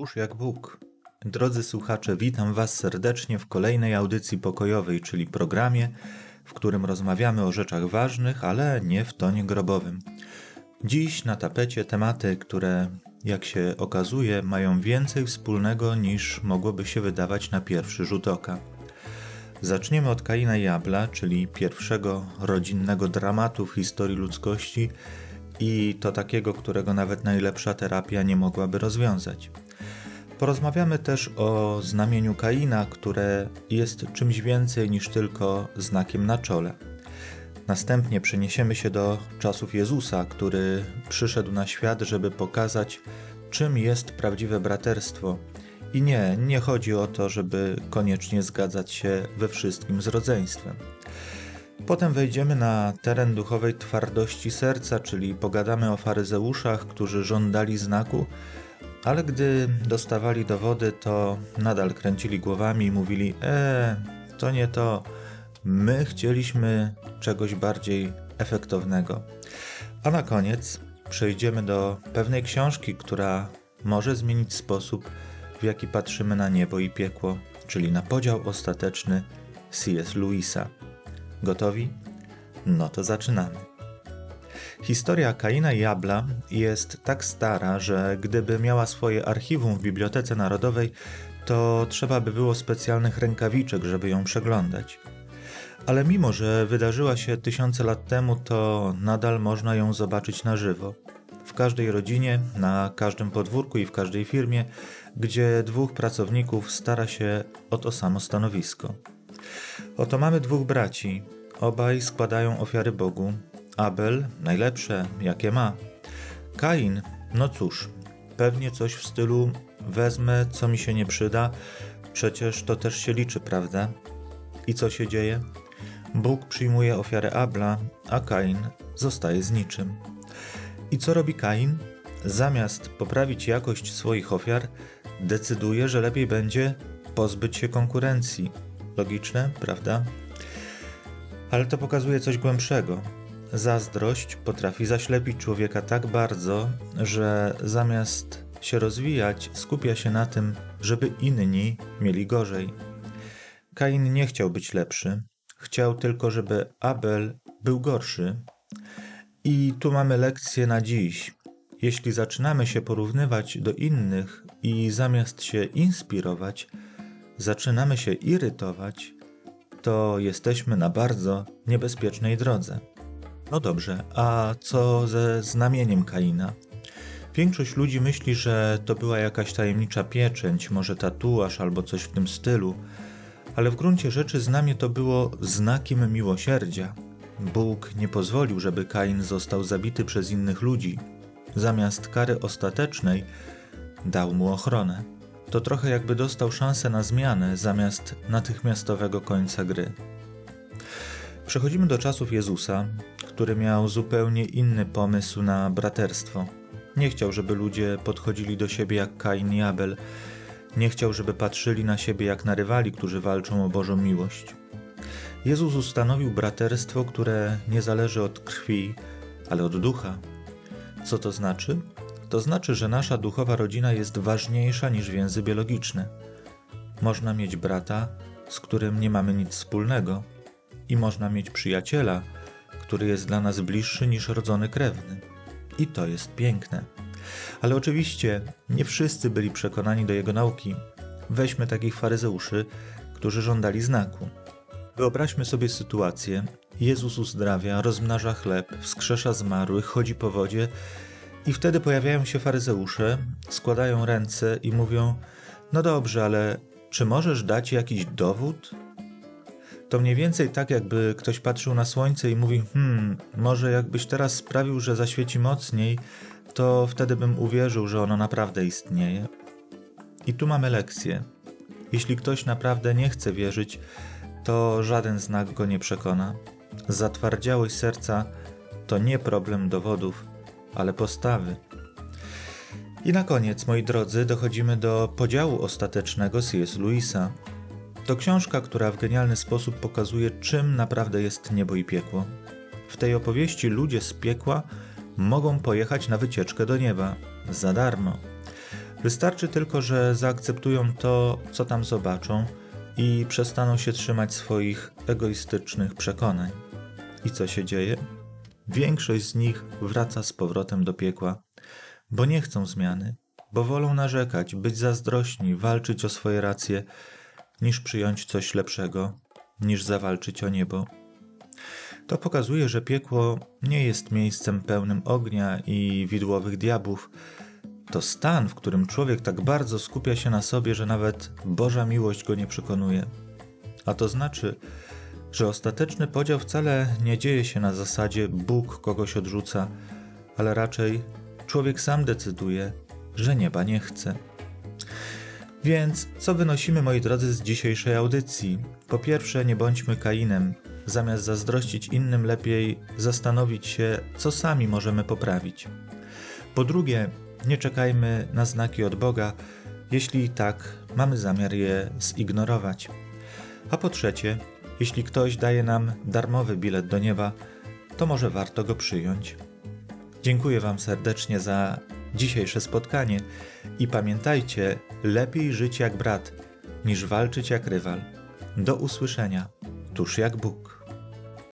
Cóż jak Bóg. Drodzy słuchacze, witam Was serdecznie w kolejnej audycji pokojowej, czyli programie, w którym rozmawiamy o rzeczach ważnych, ale nie w tonie grobowym. Dziś na tapecie tematy, które, jak się okazuje, mają więcej wspólnego niż mogłoby się wydawać na pierwszy rzut oka. Zaczniemy od Kaina i Abla, czyli pierwszego rodzinnego dramatu w historii ludzkości i to takiego, którego nawet najlepsza terapia nie mogłaby rozwiązać. Porozmawiamy też o znamieniu Kaina, które jest czymś więcej niż tylko znakiem na czole. Następnie przeniesiemy się do czasów Jezusa, który przyszedł na świat, żeby pokazać, czym jest prawdziwe braterstwo. I nie, nie chodzi o to, żeby koniecznie zgadzać się we wszystkim z rodzeństwem. Potem wejdziemy na teren duchowej twardości serca, czyli pogadamy o faryzeuszach, którzy żądali znaku, ale gdy dostawali dowody, to nadal kręcili głowami i mówili: E, to nie to. My chcieliśmy czegoś bardziej efektownego. A na koniec przejdziemy do pewnej książki, która może zmienić sposób, w jaki patrzymy na niebo i piekło, czyli na podział ostateczny C.S. Lewisa. Gotowi? No to zaczynamy. Historia Kaina i Abla jest tak stara, że gdyby miała swoje archiwum w Bibliotece Narodowej, to trzeba by było specjalnych rękawiczek, żeby ją przeglądać. Ale mimo, że wydarzyła się tysiące lat temu, to nadal można ją zobaczyć na żywo. W każdej rodzinie, na każdym podwórku i w każdej firmie, gdzie dwóch pracowników stara się o to samo stanowisko. Oto mamy dwóch braci. Obaj składają ofiary Bogu. Abel najlepsze, jakie ma. Kain, no cóż, pewnie coś w stylu wezmę, co mi się nie przyda, przecież to też się liczy, prawda? I co się dzieje? Bóg przyjmuje ofiarę Abla, a Kain zostaje z niczym. I co robi Kain? Zamiast poprawić jakość swoich ofiar, decyduje, że lepiej będzie pozbyć się konkurencji. Logiczne, prawda? Ale to pokazuje coś głębszego. Zazdrość potrafi zaślepić człowieka tak bardzo, że zamiast się rozwijać, skupia się na tym, żeby inni mieli gorzej. Kain nie chciał być lepszy, chciał tylko, żeby Abel był gorszy. I tu mamy lekcję na dziś. Jeśli zaczynamy się porównywać do innych i zamiast się inspirować, zaczynamy się irytować, to jesteśmy na bardzo niebezpiecznej drodze. No dobrze, a co ze znamieniem Kaina? Większość ludzi myśli, że to była jakaś tajemnicza pieczęć, może tatuaż albo coś w tym stylu, ale w gruncie rzeczy znamie to było znakiem miłosierdzia. Bóg nie pozwolił, żeby Kain został zabity przez innych ludzi. Zamiast kary ostatecznej dał mu ochronę. To trochę jakby dostał szansę na zmianę zamiast natychmiastowego końca gry. Przechodzimy do czasów Jezusa, który miał zupełnie inny pomysł na braterstwo. Nie chciał, żeby ludzie podchodzili do siebie jak Kain i Abel. Nie chciał, żeby patrzyli na siebie jak na rywali, którzy walczą o Bożą miłość. Jezus ustanowił braterstwo, które nie zależy od krwi, ale od ducha. Co to znaczy? To znaczy, że nasza duchowa rodzina jest ważniejsza niż więzy biologiczne. Można mieć brata, z którym nie mamy nic wspólnego, i można mieć przyjaciela, który jest dla nas bliższy niż rodzony krewny. I to jest piękne. Ale oczywiście nie wszyscy byli przekonani do jego nauki. Weźmy takich faryzeuszy, którzy żądali znaku. Wyobraźmy sobie sytuację. Jezus uzdrawia, rozmnaża chleb, wskrzesza zmarłych, chodzi po wodzie i wtedy pojawiają się faryzeusze, składają ręce i mówią: No dobrze, ale czy możesz dać jakiś dowód? To mniej więcej tak, jakby ktoś patrzył na słońce i mówi: Hmm, może jakbyś teraz sprawił, że zaświeci mocniej, to wtedy bym uwierzył, że ono naprawdę istnieje. I tu mamy lekcję. Jeśli ktoś naprawdę nie chce wierzyć, to żaden znak go nie przekona. Zatwardziałość serca to nie problem dowodów, ale postawy. I na koniec, moi drodzy, dochodzimy do podziału ostatecznego C.S. Lewisa. To książka, która w genialny sposób pokazuje, czym naprawdę jest niebo i piekło. W tej opowieści ludzie z piekła mogą pojechać na wycieczkę do nieba za darmo. Wystarczy tylko, że zaakceptują to, co tam zobaczą i przestaną się trzymać swoich egoistycznych przekonań. I co się dzieje? Większość z nich wraca z powrotem do piekła, bo nie chcą zmiany, bo wolą narzekać, być zazdrośni, walczyć o swoje racje, niż przyjąć coś lepszego, niż zawalczyć o niebo. To pokazuje, że piekło nie jest miejscem pełnym ognia i widłowych diabłów. To stan, w którym człowiek tak bardzo skupia się na sobie, że nawet Boża miłość go nie przekonuje. A to znaczy, że ostateczny podział wcale nie dzieje się na zasadzie Bóg kogoś odrzuca, ale raczej człowiek sam decyduje, że nieba nie chce. Więc co wynosimy, moi drodzy, z dzisiejszej audycji? Po pierwsze, nie bądźmy Kainem. Zamiast zazdrościć innym, lepiej zastanowić się, co sami możemy poprawić. Po drugie, nie czekajmy na znaki od Boga, jeśli i tak mamy zamiar je zignorować. A po trzecie, jeśli ktoś daje nam darmowy bilet do nieba, to może warto go przyjąć. Dziękuję Wam serdecznie za dzisiejsze spotkanie i pamiętajcie, lepiej żyć jak brat, niż walczyć jak rywal. Do usłyszenia, tuż jak Bóg.